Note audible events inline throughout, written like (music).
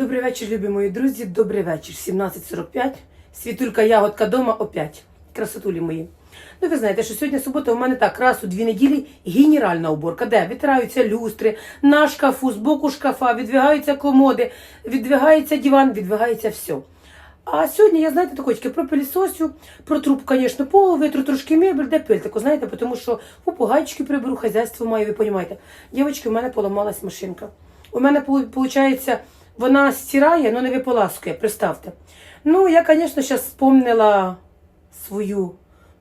Добрий вечір, любі мої друзі. Добрий вечір. 17.45. Світулька ягодка дома опять. Красотулі мої. Ну, ви знаєте, що сьогодні субота у мене так раз у дві неділі генеральна уборка, де витираються люстри, на шкафу, з боку шкафа, відвигаються комоди, відвигається диван, відвигається все. А сьогодні я, знаєте, такочки пропилісосю, протруб, звісно, полу, витру трошки мебель, де пильтику, знаєте, тому що попугайчики приберу, хазяйство маю, ви розумієте. Дівчатки, у мене поламалась машинка. У мене, виходить, вона стирає, але не виполаскує, представте. Ну, я, звісно, зараз вспомнила свою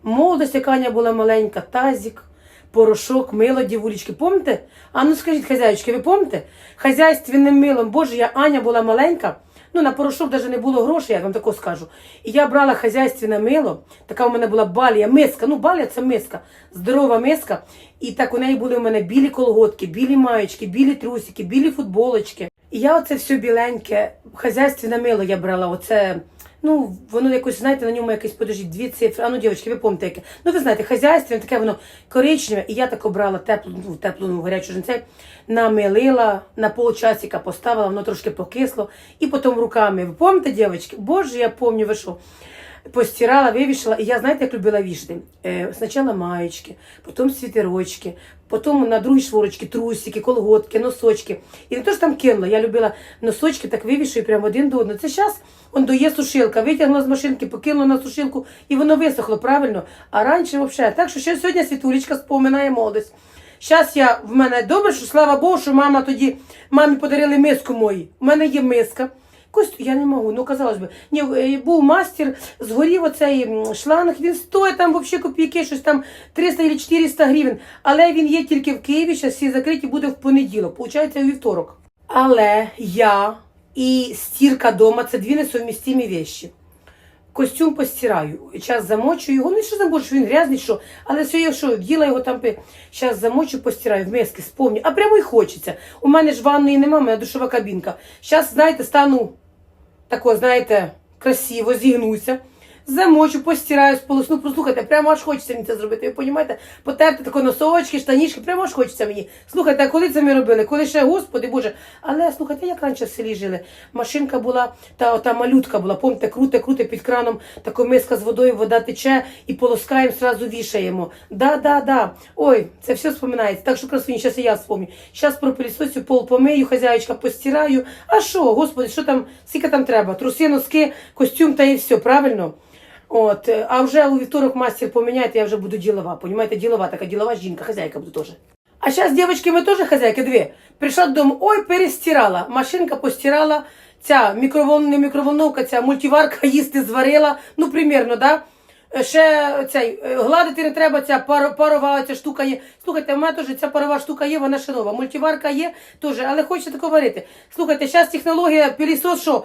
молодость, яка Аня була маленька, тазик, порошок, мило, дівулечки. Помните? А ну скажіть, хазяйочки, ви помните? Хазяйственним милом, боже, я Аня була маленька. Ну, на порошок навіть не було грошей, я вам тако скажу. І я брала хазяйственне мило, така у мене була балія, миска. Ну, балія це миска, здорова миска. І так у неї були у мене білі колготки, білі маєчки, білі трусики, білі футболочки. І я оце все біленьке, хазяйственне мило я брала. Оце, ну, воно якось, знаєте, на ньому якесь, подождіть, дві цифри. А ну, дівчатки, ви пам'ятаєте, яке? Ну, ви знаєте, хазяйственне, таке воно коричневе. І я так обрала теплу, ну, теплу, ну, гарячу жінцей, намилила, на полчасика поставила, воно трошки покисло. І потім руками, ви пам'ятаєте, дівчатки? Боже, я пам'ятаю, ви що? Постирала, вивішала. І я, знаєте, як любила вішати? Е, спочатку маєчки, потім світерочки, потім на другій шворочці трусики, колготки, носочки. І не то ж там кинула, я любила носочки, так вивішую прямо один до одного. Це зараз он доє сушилка, витягнула з машинки, покинула на сушилку, і воно висохло, правильно? А раніше взагалі. Так що ще сьогодні світулечка споминає молодость. Зараз я в мене добре, що слава Богу, що мама тоді мамі подарили миску мої. У мене є миска. Кость, я не можу, ну казалось би. Ні, був мастер, згорів оцей шланг, він стоїть там взагалі копійки, щось там 300 чи 400 гривень. Але він є тільки в Києві, зараз всі закриті буде в понеділок, получається у вівторок. Але я і стірка дома це дві несовмістимі вещі. Костюм постираю, час замочу його, ну що замочу, він грязний, що, але все, я що, вділа його там, зараз замочу, постираю, в миски, спомню, а прямо й хочеться. У мене ж ванної нема, у мене душова кабінка. Зараз, знаєте, стану тако, знаєте, красиво, зігнуся, замочу, постираю, сполосну, послухайте, прямо аж хочеться мені це зробити. Ви розумієте? Потерти тако носочки, штанішки, прямо аж хочеться мені. Слухайте, а коли це ми робили? Коли ще, господи Боже. Але слухайте, як раніше в селі жили. Машинка була, та, та малютка була, помните, круте, круте під краном, тако миска з водою, вода тече і полоскаємо, сразу вішаємо. Да, да, да. Ой, це все вспоминається. Так що красуні, зараз і я вспомню. Зараз пропилісосю, пол помию, хазяєчка постираю. А що, господи, що там, скільки там треба? Труси, носки, костюм та і все, правильно? От, е, а вже у вівторок мастер поміняєте, я вже буду ділова. Понімаєте, ділова, така ділова жінка, хазяйка буду теж. А зараз, дівчатки, ми теж хазяйки, дві. Прийшла додому, ой, перестирала. Машинка постирала, ця мікровол... не мікроволновка, ця мультиварка (laughs) їсти зварила. Ну, примірно, да? Е, Ще цей е, гладити не треба, ця пар, парова ця штука є. Слухайте, в мене теж ця парова штука є, вона ще нова. Мультиварка є теж, але хочеться тако варити. Слухайте, зараз технологія пілісос, що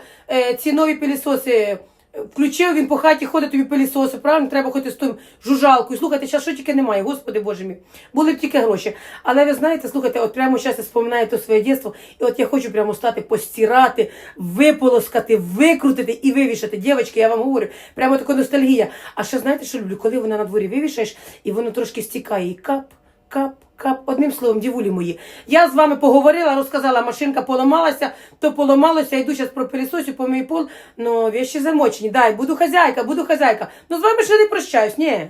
ці нові пілісоси. Включив він по хаті, ходить тобі пилісоси, правильно? Треба ходити з тим жужалкою. Слухайте, зараз що тільки немає, господи боже мій. Були б тільки гроші. Але ви знаєте, слухайте, от прямо зараз я споминаю то своє дитинство, і от я хочу прямо стати, постирати, виполоскати, викрутити і вивішати. Дівчатки, я вам говорю, прямо така ностальгія. А ще знаєте, що люблю? Коли вона на дворі вивішаєш, і воно трошки стікає, і кап, кап. Кап, одним словом, дівулі мої. Я з вами поговорила, розказала, машинка поламалася, то поламалося, йду зараз про пилісосю, по мій пол, ну, вещі замочені. Дай, буду хазяйка, буду хазяйка. Ну, з вами ще не прощаюсь, ні.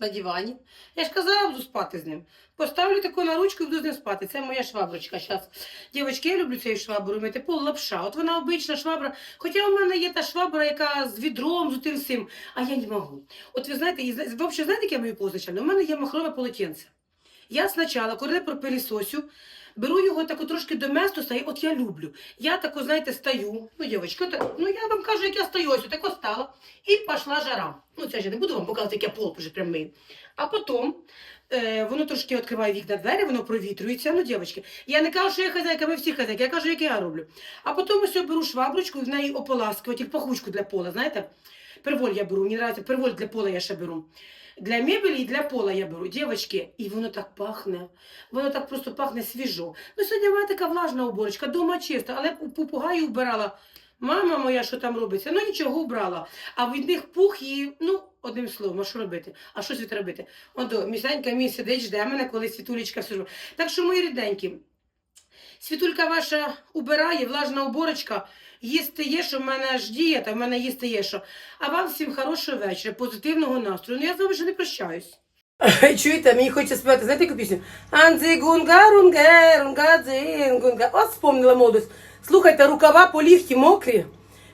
На дивані. Я ж казала, буду спати з ним. Поставлю таку на ручку і буду з ним спати. Це моя шваброчка зараз. Дівчатки, я люблю цю швабру мити, пол лапша. От вона обична швабра. Хоча у мене є та швабра, яка з відром, з тим всім, а я не можу. От ви знаєте, і, взагалі, знаєте, яке моє позначальне? У мене є махрове полотенце. Я спочатку, коли пропилісосю, беру його тако трошки до месту, і от я люблю. Я тако, знаєте, стою, ну, дівчатки, так, ну я вам кажу, як я стою, ось тако стала, і пішла жара. Ну, це ж я не буду вам показувати, як я пол вже прям мию. А потім е, воно трошки відкриває вікна двері, воно провітрюється. Ну, дівчатки, я не кажу, що я хазяйка, ми всі хазяйки, я кажу, як я роблю. А потім ось я беру шваброчку і в неї ополаскувати, пахучку для пола, знаєте. Перволь я беру, мені подобається, перволь для пола я ще беру. Для мебелі і для пола я беру, дівчатки, і воно так пахне. Воно так просто пахне свіжо. Ну, сьогодні в така влажна уборочка, дома чисто, але попугаю вбирала. Мама моя, що там робиться? Ну нічого вбрала. А від них пух і, ну, одним словом, а що робити? А що світ робити? Ондо, місенька мій сидить, жде мене, коли світулечка все робить. Так що, мої ріденькі, світулька ваша убирає, влажна уборочка. Їсти є, що в мене аж дієта, в мене їсти є що. А вам всім хорошого вечора, позитивного настрою. Ну я з вами ще не прощаюсь. (laughs) Чуєте, мені хочеться співати, знаєте яку пісню? Анзи гунга рунге, рунга дзин, гунга. От спомнила молодость. Слухайте, рукава по ліфті мокрі.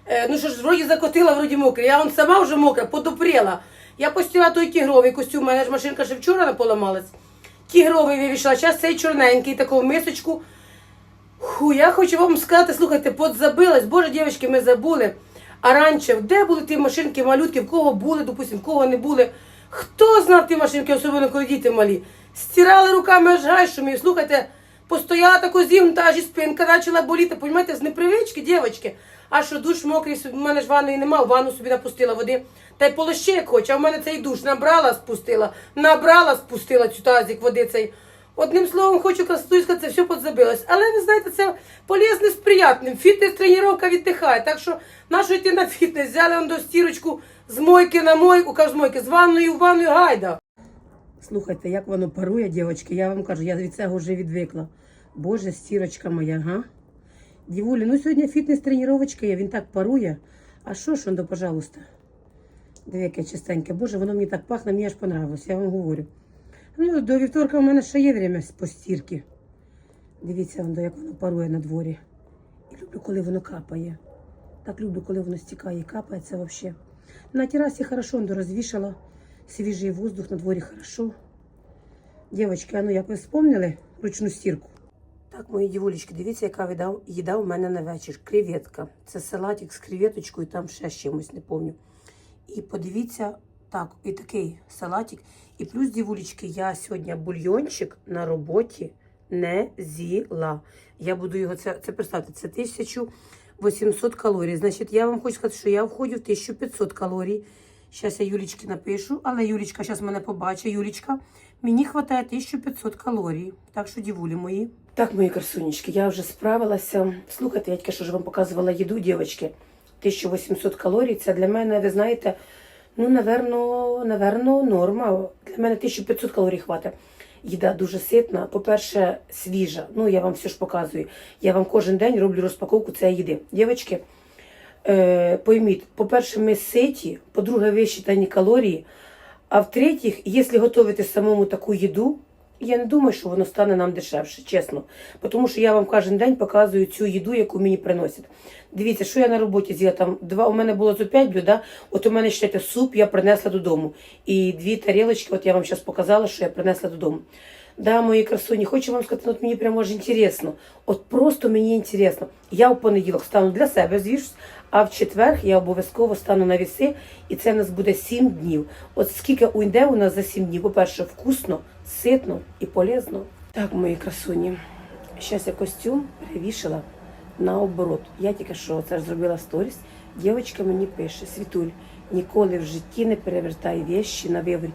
Е, ну що ж, вроді закотила, вроді мокрі. Я он сама вже мокра, подопрела. Я постіла той тігровий костюм, у мене ж машинка ще вчора не поламалась. Тігровий вивішла, зараз цей чорненький, таку мисочку. Ху, я хочу вам сказати, слухайте, подзабилась. Боже, дівчатки, ми забули. А раніше, де були ті машинки, малютки, в кого були, допустим, в кого не були. Хто знав ті машинки, особливо коли діти малі? Стирали руками аж гай шумів. Слухайте, постояла тако зігнута, аж і спинка почала боліти, понімаєте, з непривички, дівчатки. А що душ мокрий, в мене ж ванної нема, ванну собі напустила води. Та й полоще як хоче, а в мене цей душ набрала, спустила, набрала, спустила цю тазик води цей. Одним словом, хочу красоту це все подзабилось. Але ви знаєте, це полезне з приятним. Фітнес тренування віддихає. Так що нащо йти на фітнес? Взяли до стірочку з мойки на мойку, кажу, з мойки, з ванною в ванною гайда. Слухайте, як воно парує, дівчатки, я вам кажу, я від цього вже відвикла. Боже, стірочка моя, га? Дівулі, ну сьогодні фітнес тренувачка є, він так парує. А що ж, воно, пожалуйста? Диви, яке. Боже, воно мені так пахне, мені аж понравилось, я вам говорю. Ну, до вівторка у мене ще є время по стірки. Дивіться, воно, як воно парує на дворі. І люблю, коли воно капає. Так люблю, коли воно стікає і капає, це взагалі. На терасі хорошо розвішала. Свіжий воздух на дворі хорошо. Дівчатки, а ну як ви вспомнили ручну стірку? Так, мої дівулечки, дивіться, яка їда, у мене на вечір. Креветка. Це салатик з креветочкою, там ще з чимось, не пам'ятаю. І подивіться, так, і такий салатик. І плюс, дівулечки, я сьогодні бульйончик на роботі не з'їла. Я буду його, це, це представте, це 1800 калорій. Значить, я вам хочу сказати, що я входжу в 1500 калорій. Зараз я Юлічки напишу, але Юлічка зараз мене побачить. Юлічка, мені вистачає 1500 калорій. Так що, дівулі мої. Так, мої красунечки, я вже справилася. Слухайте, я тільки що ж вам показувала їду, дівчатки. 1800 калорій. Це для мене, ви знаєте, ну, наверно, наверно, норма. Для мене 1500 калорій хватить. Їда дуже ситна. По-перше, свіжа. Ну, я вам все ж показую. Я вам кожен день роблю розпаковку цієї їди. Дівчатки, е, пойміть, по-перше, ми ситі, по-друге, вищитані калорії. А в-третіх, якщо готувати самому таку їду, я не думаю, що воно стане нам дешевше, чесно. Тому що я вам кожен день показую цю їду, яку мені приносять. Дивіться, що я на роботі з'їла. Там два у мене було за п'ять блюда. да? от у мене ще суп я принесла додому. І дві тарілочки, от я вам зараз показала, що я принесла додому. Да, мої красуні, хочу вам сказати, от мені прямо аж інтересно. От просто мені інтересно. Я в понеділок стану для себе, звісно, а в четвер я обов'язково стану на віси, і це у нас буде 7 днів. От скільки уйде у нас за 7 днів? По-перше, вкусно, ситно і полезно. Так, мої красуні. Зараз я костюм перевішала наоборот. Я тільки що це ж зробила сторіс. Дівчинка мені пише: Світуль, ніколи в житті не перевертай вещі на виворіт,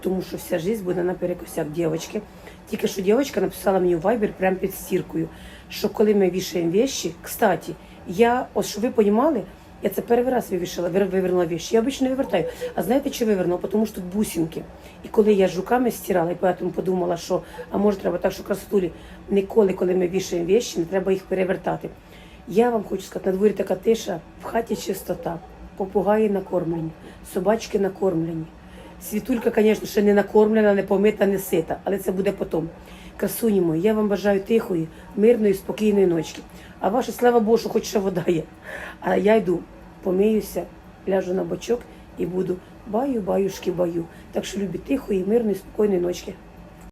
тому що вся життя буде наперекосяк дівчинки. Тільки що дівчинка написала мені у Viber прямо під стіркою, що коли ми вішаємо вещі, кстати, я, ось щоб ви розуміли, я це перший раз вивішала, вивернула вещи. Я обично вивертаю. А знаєте, чи вивернула? Тому що тут бусинки. І коли я жуками стирала, і поэтому подумала, що а може треба так, що красотулі, ніколи, коли ми вішаємо вещі, не треба їх перевертати. Я вам хочу сказати, на дворі така тиша, в хаті чистота, попугаї накормлені, собачки накормлені. Світулька, звісно, ще не накормлена, не помита, не сита, але це буде потім. Красуні мої, я вам бажаю тихої, мирної, спокійної ночки. А ваша слава Божу, хоч ще вода є. А я йду, помиюся, ляжу на бочок і буду баю, баюшки, баю. Так що любі тихої, мирної, спокійної ночки.